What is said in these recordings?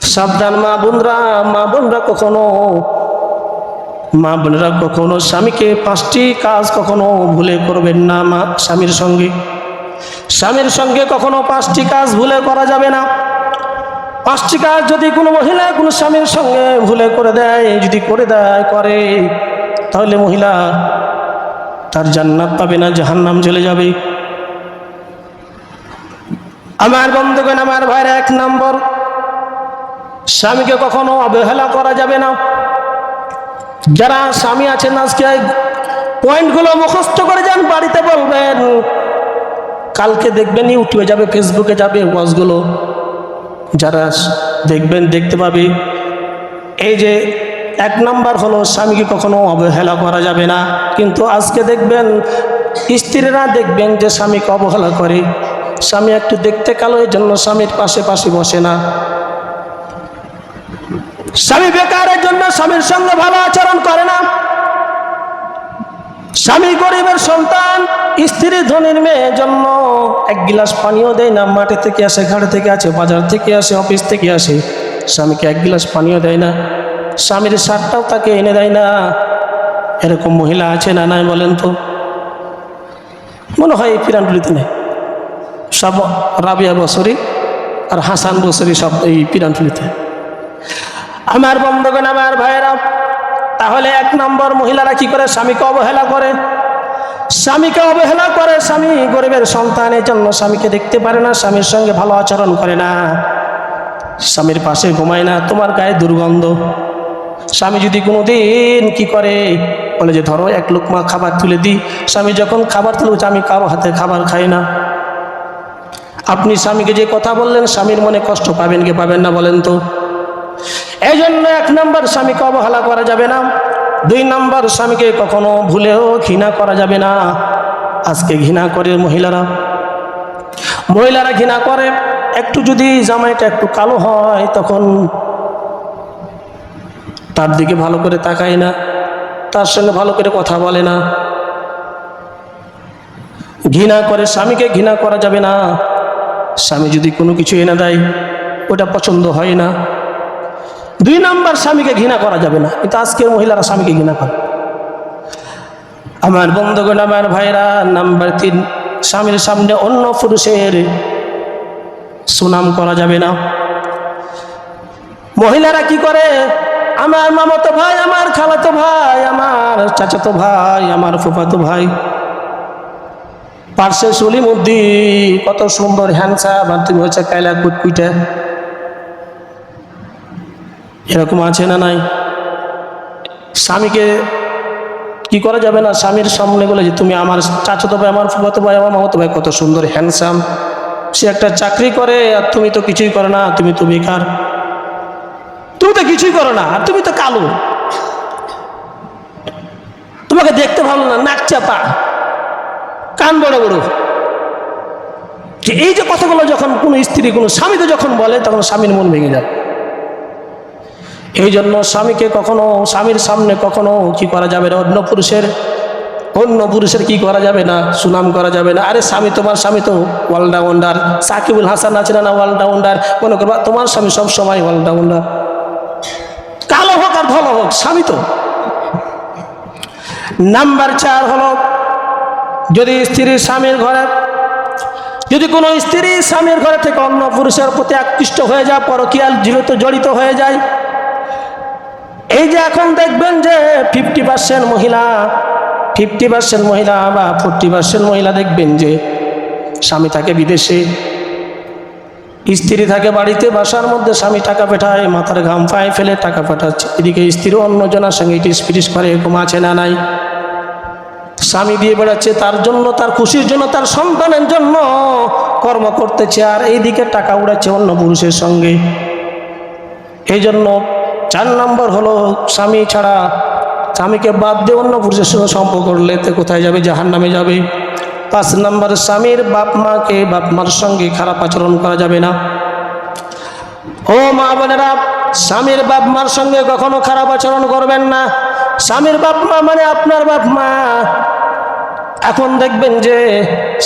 সাবধান মা বোনরা মা বোনরা কখনো, মা বোনেরা কখনো স্বামীকে পাঁচটি কাজ কখনো ভুলে করবেন না মা, স্বামীর সঙ্গে। স্বামীর সঙ্গে কখনো পাঁচটি কাজ ভুলে করা যাবে না। পাঁচটি কাজ যদি কোনো মহিলা কোনো স্বামীর সঙ্গে ভুলে করে দেয়, যদি করে দেয়, করে, তাহলে মহিলা তার জান্নাত পাবে না, জাহান্নাম চলে যাবে। আমার বন্ধুগণ, আমার ভাইয়ের এক নম্বর স্বামীকে কখনো অবহেলা করা যাবে না। যারা স্বামী আছেন আজকে, পয়েন্টগুলো মুখস্থ করে যান, বাড়িতে বলবেন, কালকে দেখবেন ইউটিউবে যাবে, ফেসবুকে যাবে ওয়াজগুলো। যারা দেখবেন, দেখতে পাবে। এই যে এক নাম্বার হলো, স্বামীকে কখনো অবহেলা করা যাবে না। কিন্তু আজকে দেখবেন, স্ত্রীরা দেখবেন যে স্বামীকে অবহেলা করে। স্বামী একটু দেখতে কালো এই জন্য স্বামীর পাশে পাশে বসে না। স্বামী বেকারের জন্য স্বামীর সঙ্গে ভালো আচরণ করে না। স্বামী গরিবের সন্তান, স্ত্রী ধনীর মেয়ের জন্য এক গিলাস পানিও দেয় না, মাঠে থেকে আসে ঘাট থেকে আসে, বাজার থেকে আসে, অফিস থেকে আসে, স্বামীকে এক গিলাস পানিও দেয় না। স্বামীর শার্টটাও তাকে এনে দেয় না। এরকম মহিলা আছে না নাই বলেন তো? মনে হয় এই পিরানগুলিতে নেই সব রাবিয়া বসরি আর হাসান বসরি সব এই পিরানটুলিতে আমার বন্ধুগণ, আমার ভাইয়েরা, তাহলে এক নম্বর মহিলারা কি করে স্বামীকে অবহেলা করে? স্বামীকে অবহেলা করে স্বামী গরিবের সন্তানের জন্য স্বামীকে দেখতে পারে না, স্বামীর সঙ্গে ভালো আচরণ করে না। স্বামীর পাশে ঘুমায় না, তোমার গায়ে দুর্গন্ধ। স্বামী যদি কোনো দিন কি করে? বলে যে, ধরো এক লোকমা খাবার তুলে দিই। স্বামী যখন খাবার তুলে আমি কারও হাতে খাবার খাই না। আপনি স্বামীকে যে কথা বললেন, স্বামীর মনে কষ্ট পাবেন কি পাবেন না বলেন তো? এই জন্য এক নম্বর স্বামীকে অবহেলা করা যাবে না। দুই নম্বর স্বামীকে কখনো ভুলেও ঘৃণা করা যাবে না। আজকে ঘৃণা করে মহিলারা। মহিলারা ঘৃণা করে, একটু যদি জামাইটা একটু কালো হয়, তখন তার দিকে ভালো করে তাকায় না, তার সঙ্গে ভালো করে কথা বলে না। ঘৃণা করে স্বামীকে ঘৃণা করা যাবে না। স্বামী যদি কোনো কিছু এনে দেয়, ওটা পছন্দ হয় না। দুই নাম্বার স্বামীকে ঘৃণা করা যাবে না। কিন্তু আজকের মহিলারা স্বামীকে ঘৃণা করে। আমার বন্ধুগণ, আমার ভাইরা, নাম্বার তিন, স্বামীর সামনে অন্য পুরুষের সুনাম করা যাবে না। মহিলারা কি করে? আমার মামাতো ভাই, আমার খালাতো ভাই, আমার চাচাতো ভাই, আমার ফুফাতো ভাই। পার্শ্বে সলিম উদ্দিন কত সুন্দর হ্যান্ডসাম আর তুমি হচ্ছে কায়লা কুটকুইটা এরকম আছে না নাই? স্বামীকে কি করা যাবে না? স্বামীর সামনে বলে যে, তুমি আমার চাচাতো ভাই, আমার ফুফাতো ভাই, আমার মামাতো ভাই কত সুন্দর হ্যান্ডসাম সে একটা চাকরি করে আর তুমি তো কিছুই করো না, তুমি তো বেকার। তুমি তো কিছুই করো না, আর তুমি তো কালো। তোমাকে দেখতে ভালো না, নাক চাপা, কান বড় বড়। যে এই যে কথাগুলো যখন কোনো স্ত্রী, কোনো স্বামীকে যখন বলে, তখন স্বামীর মন ভেঙে যায়। এই জন্য স্বামীকে কখনো, স্বামীর সামনে কখনো কি করা যাবে না? অন্য পুরুষের অন্য পুরুষের কি করা যাবে না? সুনাম করা যাবে না। আরে স্বামী, তোমার স্বামী তো অলরাউন্ডার সাকিবুল হাসান আছে না অলরাউন্ডার মনে করবা, তোমার স্বামী সব সময় অলরাউন্ডার কালো হোক আর ভালো হোক, স্বামী তো। নাম্বার চার হলো, যদি স্ত্রীর স্বামীর ঘরে, যদি কোনো স্ত্রী স্বামীর ঘরে থেকে অন্য পুরুষের প্রতি আকৃষ্ট হয়ে যায়, পরকীয়াল জীবিত জড়িত হয়ে যায় এই যে এখন দেখবেন যে ফিফটি পার্সেন্ট মহিলা ফিফটি পার্সেন্ট মহিলা বা ফোরটি পার্সেন্ট মহিলা দেখবেন যে স্বামী থাকে বিদেশে, স্ত্রী থাকে বাড়িতে, বাসার মধ্যে স্বামী টাকা পাঠায়, মাথার ঘাম পায়ে ফেলে টাকা পাঠাচ্ছে, এদিকে স্ত্রী অন্যজনের সঙ্গে ইটিস পিটিস করে এরকম আছে না নাই। স্বামী দিয়ে বেড়াচ্ছে, তার জন্য, তার খুশির জন্য, তার সন্তানের জন্য কর্ম করতেছে, আর এইদিকে টাকা উড়াচ্ছে অন্য পুরুষের সঙ্গে। এই জন্য চার নম্বর হলো, স্বামী ছাড়া স্বামীকে বাদ দিয়ে অন্য পুরুষের সঙ্গে সম্পর্ক করলে কোথায় যাবে? জাহান নামে যাবে। পাঁচ নম্বর, স্বামীর বাপ মাকে বাপ মার সঙ্গে খারাপ আচরণ করা যাবে না। ও মা বোনেরা, স্বামীর বাপ মার সঙ্গে কখনো খারাপ আচরণ করবেন না। স্বামীর বাপ মা মানে আপনার বাপ মা। এখন দেখবেন যে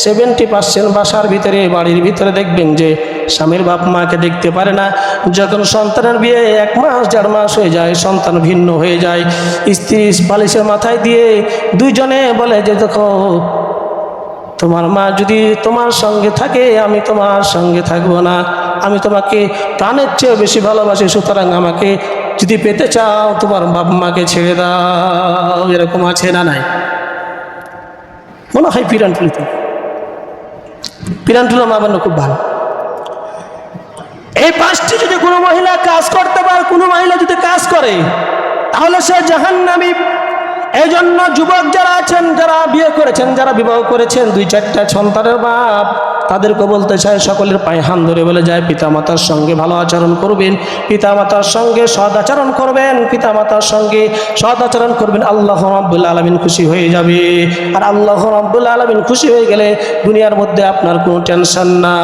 সেভেন্টি পার্সেন্ট বাসার ভিতরে, বাড়ির ভিতরে দেখবেন যে স্বামীর বাপ মাকে দেখতে পারে না। যখন সন্তানের বিয়ে এক মাস, দেড় মাস হয়ে যায়, সন্তান ভিন্ন হয়ে যায়। স্ত্রী বালিশের মাথায় দিয়ে দুইজনে বলে যে, দেখো, তোমার মা যদি তোমার সঙ্গে থাকে, আমি তোমার সঙ্গে থাকব না। আমি তোমাকে প্রাণের চেয়ে বেশি ভালোবাসি, সুতরাং আমাকে যদি পেতে চাও, তোমার বাপ মাকে ছেড়ে দাও। এরকম আছে না নাই? মনে হয় পিরানটুলিতে। পিরানটুলো মা বান্য খুব ভালো। এই পাঁচটি যদি কোনো মহিলা কাজ করতে পারে, কোনো মহিলা যদি কাজ করে, তাহলে সে জাহান্নামী। এই জন্য যুবক যারা আছেন, যারা বিয়ে করেছেন, যারা বিবাহ করেছেন, দুই চারটা সন্তানের বাপ, তাদেরকে বলতে চায় সকলের পায়ে হান ধরে বলে যায়, পিতামাতার সঙ্গে ভালো আচরণ করবেন, পিতামাতার সঙ্গে সদ আচরণ করবেন, পিতামাতার সঙ্গে সদ আচরণ করবেন, আল্লাহ রব্বুল আলমিন খুশি হয়ে যাবে। আর আল্লাহ রব্বুল আলমিন খুশি হয়ে গেলে দুনিয়ার মধ্যে আপনার কোনো টেনশন না।